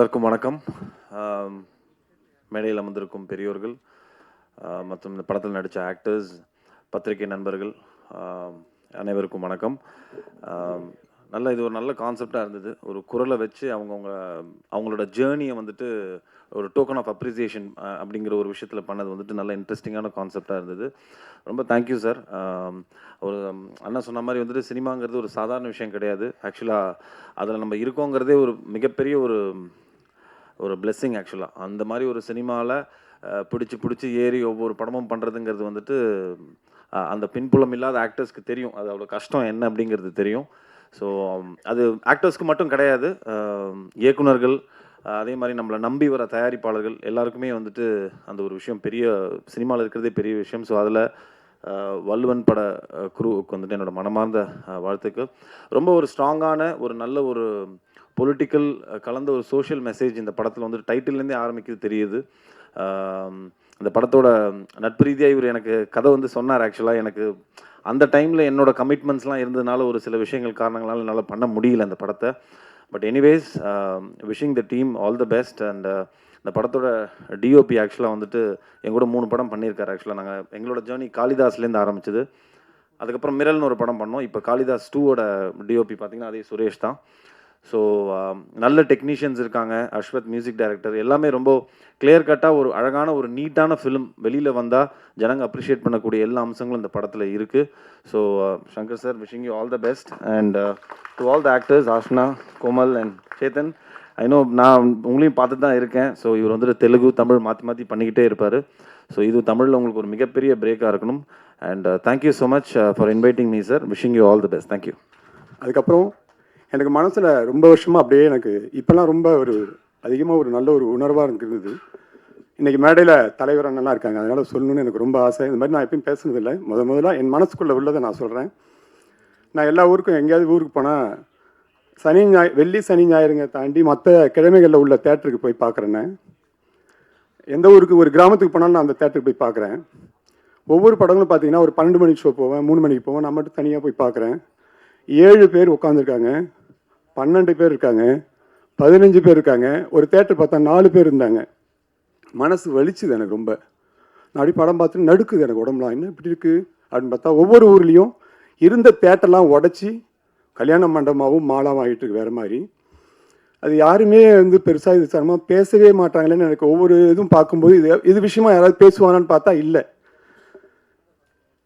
எல்லாருக்கும் வணக்கம். மேடையில் அமர்ந்திருக்கும் பெரியோர்கள் மற்றும் இந்த படத்தில் நடித்த ஆக்டர்ஸ் பத்திரிகை நண்பர்கள் அனைவருக்கும் வணக்கம். நல்ல இது ஒரு நல்ல கான்செப்டாக இருந்தது. ஒரு குரலை வச்சு அவங்கவுங்க அவங்களோட ஜேர்னியை வந்துட்டு ஒரு டோக்கன் ஆஃப் அப்ரிசியேஷன் அப்படிங்கிற ஒரு விஷயத்தில் பண்ணது வந்துட்டு நல்ல இன்ட்ரெஸ்டிங்கான கான்செப்டாக இருந்தது. ரொம்ப தேங்க்யூ சார் ஒரு அண்ணா சொன்ன மாதிரி வந்துட்டு சினிமாங்கிறது ஒரு சாதாரண விஷயம் கிடையாது. ஆக்சுவலாக அதில் நம்ம இருக்கோங்கிறதே ஒரு மிகப்பெரிய ஒரு ஒரு பிளெஸ்ஸிங் ஆக்சுவலாக அந்த மாதிரி ஒரு சினிமாவில் பிடிச்சி பிடிச்சி ஏறி ஒவ்வொரு படமும் பண்ணுறதுங்கிறது வந்துட்டு அந்த பின்புலம் இல்லாத ஆக்டர்ஸ்க்கு தெரியும். அது அவ்வளோ கஷ்டம் என்ன அப்படிங்கிறது தெரியும். ஸோ அது ஆக்டர்ஸ்க்கு மட்டும் கிடையாது. இயக்குநர்கள் இயக்குனர்கள் அதே மாதிரி நம்மளை நம்பி வர தயாரிப்பாளர்கள் எல்லாருக்குமே வந்துட்டு அந்த ஒரு விஷயம் பெரிய சினிமாவில் இருக்கிறதே பெரிய விஷயம். ஸோ அதில் வல்லுவன் பட குருவுக்கு வந்துட்டு என்னோட மனமார்ந்த வாழ்த்துக்கள். ரொம்ப ஒரு ஸ்ட்ராங்கான ஒரு நல்ல ஒரு பொலிட்டிக்கல் கலந்த ஒரு சோஷியல் மெசேஜ் இந்த படத்தில் வந்துட்டு டைட்டில்லேருந்தே ஆரம்பிக்குது தெரியுது. அந்த இந்த படத்தோட நட்பு ரீதியாக இவர் எனக்கு கதை வந்து சொன்னார் ஆக்சுவலாக எனக்கு அந்த டைமில் என்னோட கமிட்மெண்ட்ஸ்லாம் இருந்ததுனால ஒரு சில விஷயங்கள் காரணங்களால் என்னால் பண்ண முடியல அந்த படத்தை. But anyways wishing the team all the best and இந்த படத்தோட டிஓபி ஆக்சுவலாக வந்துட்டு எங்கூட மூணு படம் பண்ணியிருக்காரு ஆக்சுவலாக நாங்கள் எங்களோட ஜேர்னி காளிதாஸ்லேருந்து ஆரம்பிச்சது. அதுக்கப்புறம் மிரல்னு ஒரு படம் பண்ணோம். இப்போ காளிதாஸ் டூவோட டிஓபி பார்த்தீங்கன்னா அதே சுரேஷ் தான். ஸோ நல்ல டெக்னீஷியன்ஸ் இருக்காங்க. அஸ்வத் மியூசிக் டைரக்டர் எல்லாமே ரொம்ப கிளியர் கட்டாக ஒரு அழகான ஒரு நீட்டான ஃபிலிம் வெளியில் வந்தால் ஜனங்க அப்ரிஷியேட் பண்ணக்கூடிய எல்லா அம்சங்களும் இந்த படத்தில் இருக்குது so Shankar sir wishing you all the best and to all the actors Ashna Komal and Chetan I know நான் உங்களையும் பார்த்துட்டு தான் இருக்கேன். ஸோ இவர் வந்துட்டு தெலுங்கு தமிழ் மாற்றி மாற்றி பண்ணிக்கிட்டே இருப்பார். ஸோ இது தமிழில் உங்களுக்கு ஒரு மிகப்பெரிய பிரேக்காக இருக்கணும். And thank you so much for inviting me sir wishing you all the best thank you அதுக்கப்புறம் எனக்கு மனசில் ரொம்ப வருஷமாக அப்படியே எனக்கு இப்போல்லாம் ரொம்ப ஒரு அதிகமாக ஒரு நல்ல ஒரு உணர்வாக இருந்தது. இன்றைக்கி மேடையில் தலைவர் அண்ணெல்லாம் இருக்காங்க. அதனால் சொல்லணும்னு எனக்கு ரொம்ப ஆசை. இந்த மாதிரி நான் எப்பயும் பேசுனதில்லை. முத முதல்ல என் மனசுக்குள்ளே உள்ளதை நான் சொல்கிறேன் நான் எல்லா ஊருக்கும் எங்கேயாவது ஊருக்கு போனால் சனி ஞாய் வெள்ளி சனி ஞாயிறுங்க தாண்டி மற்ற கிழமைகளில் உள்ள தேட்டருக்கு போய் பார்க்குறேன்னு எந்த ஊருக்கு ஒரு கிராமத்துக்கு போனாலும் நான் அந்த தேட்டருக்கு போய் பார்க்குறேன் ஒவ்வொரு படங்களும் பார்த்தீங்கன்னா ஒரு பன்னெண்டு மணிக்கு ஷோ போவேன் மூணு மணிக்கு போவேன் நான் மட்டும் தனியாக போய் பார்க்குறேன் ஏழு பேர் உட்காந்துருக்காங்க பன்னெண்டு பேர் இருக்காங்க பதினஞ்சு பேர் இருக்காங்க. ஒரு தேட்டர் பார்த்தா நாலு பேர் இருந்தாங்க. மனசு வலிச்சுது எனக்கு ரொம்ப. நான் அப்படி படம் பார்த்துட்டு நடுக்குது எனக்கு உடம்புலாம். என்ன இப்படி இருக்குது அப்படின்னு பார்த்தா ஒவ்வொரு ஊர்லேயும் இருந்த தேட்டர்லாம் உடச்சி கல்யாண மண்டபமாகவும் மாலாவும் ஆகிட்டு இருக்கு வேறு மாதிரி. அது யாருமே வந்து பெருசாக இது சரமாக பேசவே மாட்டாங்களேன்னு எனக்கு ஒவ்வொரு இதுவும் பார்க்கும்போது இது இது விஷயமா யாராவது பேசுவானான்னு பார்த்தா இல்லை.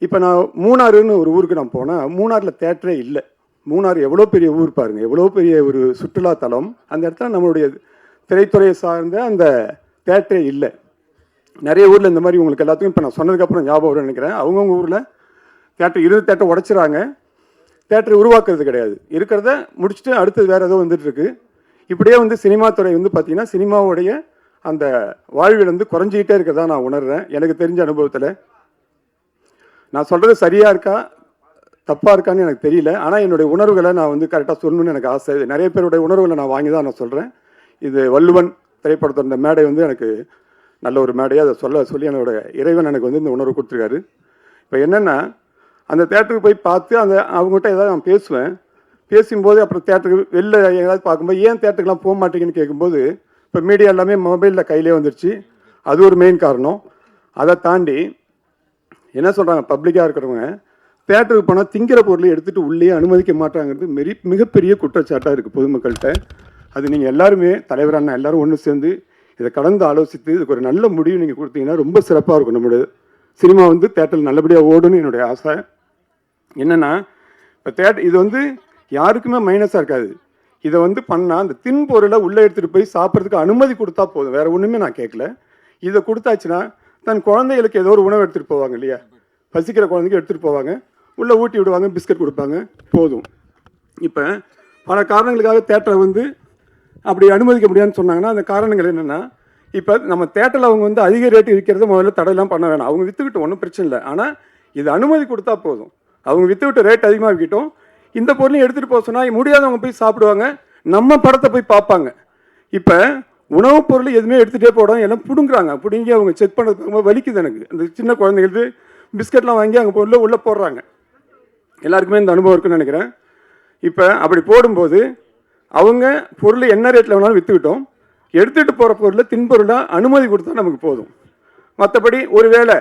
இப்போ நான் மூணாறுன்னு ஒரு ஊருக்கு நான் போனேன் மூணாறில் தேட்டரே இல்லை. மூணாறு எவ்வளோ பெரிய ஊர் பாருங்கள் எவ்வளோ பெரிய ஒரு சுற்றுலா தலம். அந்த இடத்துல நம்மளுடைய திரைத்துறையை சார்ந்த அந்த தேட்டரே இல்லை. நிறைய ஊரில் இந்த மாதிரி உங்களுக்கு எல்லாத்துக்கும் இப்போ நான் சொன்னதுக்கப்புறம் ஞாபகம் வரும்னு நினைக்கிறேன். அவங்கவுங்க ஊரில் தேட்டர் இருபது தேட்டர் உடச்சிறாங்க தேட்டரை உருவாக்குறது கிடையாது. இருக்கிறத முடிச்சுட்டு அடுத்தது வேறு ஏதோ வந்துட்டுருக்கு. இப்படியே வந்து சினிமா துறை வந்து பார்த்தீங்கன்னா சினிமாவுடைய அந்த வாழ்வில் வந்து குறைஞ்சிக்கிட்டே இருக்கிறதா நான் உணர்கிறேன் எனக்கு தெரிஞ்ச அனுபவத்தில். நான் சொல்கிறது சரியாக இருக்கா? தப்பாக இருக்கான்னு எனக்கு தெரியல. ஆனால் என்னுடைய உணர்வுகளை நான் வந்து கரெக்டாக சொல்லணும்னு எனக்கு ஆசை. நிறைய பேருடைய உணர்வுகளை நான் வாங்கி தான் நான் சொல்கிறேன் இது வள்ளுவன் திரைப்படத்தோட இந்த மேடை வந்து எனக்கு நல்ல ஒரு மேடையாக அதை சொல்ல சொல்லி என்னோட இறைவன் எனக்கு வந்து இந்த உணர்வு கொடுத்துருக்காரு. இப்போ என்னென்னா அந்த தேட்டருக்கு போய் பார்த்து அந்த அவங்ககிட்ட ஏதாவது நான் பேசுவேன். பேசும்போது அப்புறம் தேட்டருக்கு வெளில ஏதாவது பார்க்கும்போது ஏன் தேட்டருக்குலாம் போக மாட்டேங்கன்னு கேட்கும்போது இப்போ மீடியா எல்லாமே மொபைலில் கையிலே வந்துருச்சு. அது ஒரு மெயின் காரணம். அதை தாண்டி என்ன சொல்கிறாங்க பப்ளிக்காக இருக்கிறவங்க தேட்டருக்கு போனால் திங்கிற பொருளை எடுத்துகிட்டு உள்ளே அனுமதிக்க மாட்டாங்கிறது மெரி மிகப்பெரிய குற்றச்சாட்டாக இருக்குது பொதுமக்கள்கிட்ட. அது நீங்கள் எல்லாருமே தலைவரான அண்ணா எல்லாரும் ஒன்று சேர்ந்து இதை கலந்து ஆலோசித்து இதுக்கு ஒரு நல்ல முடிவு நீங்கள் கொடுத்தீங்கன்னா ரொம்ப சிறப்பாக இருக்கும். நம்மளோட சினிமா வந்து தேட்டரில் நல்லபடியாக ஓடுன்னு என்னுடைய ஆசை. என்னென்னா இப்போ தேட்டர் இது வந்து யாருக்குமே மைனஸாக இருக்காது. இதை வந்து பண்ணால் அந்த தின்பொருளை உள்ளே எடுத்துகிட்டு போய் சாப்பிட்றதுக்கு அனுமதி கொடுத்தா போதும். வேறு ஒன்றுமே நான் கேட்கல இதை கொடுத்தாச்சுன்னா தன் குழந்தைகளுக்கு ஏதோ ஒரு உணவு எடுத்துகிட்டு போவாங்க இல்லையா? பசிக்கிற குழந்தைக்கு எடுத்துகிட்டு போவாங்க. உள்ளே ஊட்டி விடுவாங்க பிஸ்கட் கொடுப்பாங்க போதும். இப்போ பல காரணங்களுக்காக தேட்டரை வந்து அப்படி அனுமதிக்க முடியாதுன்னு சொன்னாங்கன்னா அந்த காரணங்கள் என்னென்னா இப்போ நம்ம தேட்டரில் அவங்க வந்து அதிக ரேட்டு விற்கிறது முதல்ல தடையெல்லாம் பண்ண வேணாம். அவங்க விற்றுக்கிட்டு ஒன்றும் பிரச்சனை இல்லை. ஆனால் இது அனுமதி கொடுத்தா போதும். அவங்க விற்றுக்கிட்ட ரேட் அதிகமாக விற்கட்டும். இந்த பொருளையும் எடுத்துகிட்டு போக சொன்னால் முடியாதவங்க போய் சாப்பிடுவாங்க. நம்ம படத்தை போய் பார்ப்பாங்க. இப்போ உணவுப் பொருள் எதுவுமே எடுத்துகிட்டே போடாம எல்லாம் பிடுங்குறாங்க. பிடுங்கி அவங்க செக் பண்ணுறது ரொம்ப வலிக்குது எனக்கு. அந்த சின்ன குழந்தைங்களுக்கு பிஸ்கட்லாம் வாங்கி அங்கே பொருளை உள்ளே போடுறாங்க. எல்லாருக்குமே இந்த அனுபவம் இருக்குன்னு நினைக்கிறேன். இப்போ அப்படி போடும்போது அவங்க பொருள் என்ன ரேட்டில் வேணாலும் விற்றுக்கிட்டோம் எடுத்துகிட்டு போகிற பொருளை தின்பொருளாக அனுமதி கொடுத்தா நமக்கு போதும். மற்றபடி ஒருவேளை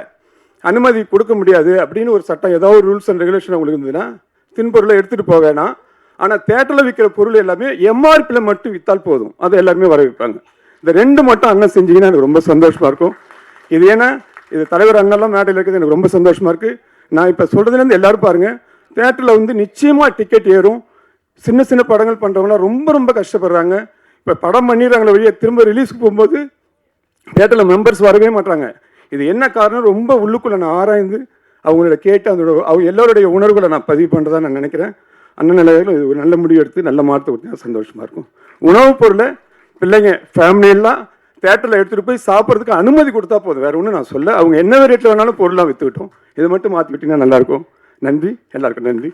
அனுமதி கொடுக்க முடியாது அப்படின்னு ஒரு சட்டம் ஏதாவது ஒரு ரூல்ஸ் அண்ட் ரெகுலேஷன் உங்களுக்கு இருந்ததுன்னா தின்பொருளை எடுத்துகிட்டு போக வேணாம். ஆனால் தேட்டரில் விற்கிற பொருள் எல்லாமே எம்ஆர்பியில் மட்டும் விற்றால் போதும். அதை எல்லாருமே வரவேற்பாங்க. இந்த ரெண்டு மட்டும் அண்ணன் செஞ்சீங்கன்னா எனக்கு ரொம்ப சந்தோஷமாக இருக்கும். இது ஏன்னா இது தலைவர் அண்ணெல்லாம் மேடையில் இருக்குது எனக்கு ரொம்ப சந்தோஷமாக இருக்குது நான் இப்போ சொல்கிறதுலேருந்து எல்லோரும் பாருங்கள் தேட்டரில் வந்து நிச்சயமாக டிக்கெட் ஏறும். சின்ன சின்ன படங்கள் பண்ணுறவங்களாம் ரொம்ப ரொம்ப கஷ்டப்படுறாங்க. இப்போ படம் பண்ணிடுறாங்களே வழியே திரும்ப ரிலீஸ்க்கு போகும்போது தேட்டரில் மெம்பர்ஸ் வரவே மாட்டாங்க இது என்ன காரணம்? ரொம்ப உள்ளுக்குள்ளே நான் ஆராய்ந்து அவங்களோட கேட்டு அதோட அவங்க எல்லோருடைய உணர்வுகளை நான் பதிவு பண்ணுறதா நான் நினைக்கிறேன். அண்ணன் நிலையில் இது ஒரு நல்ல முடிவு எடுத்து நல்ல மாற்றத்தை கொடுத்தா சந்தோஷமாக இருக்கும். உணவுப் பொருளை பிள்ளைங்க ஃபேமிலியெல்லாம் தேட்டரில் எடுத்துகிட்டு போய் சாப்பிட்றதுக்கு அனுமதி கொடுத்தா போதும். வேறு ஒன்றும் நான் சொல்ல அவங்க என்ன ரேட்டில் வேணாலும் பொருளாக விற்றுக்கிட்டோம் இதை மட்டும் மாற்றி விட்டீங்கன்னா நல்லாயிருக்கும் நன்றி. எல்லாருக்கும் நன்றி.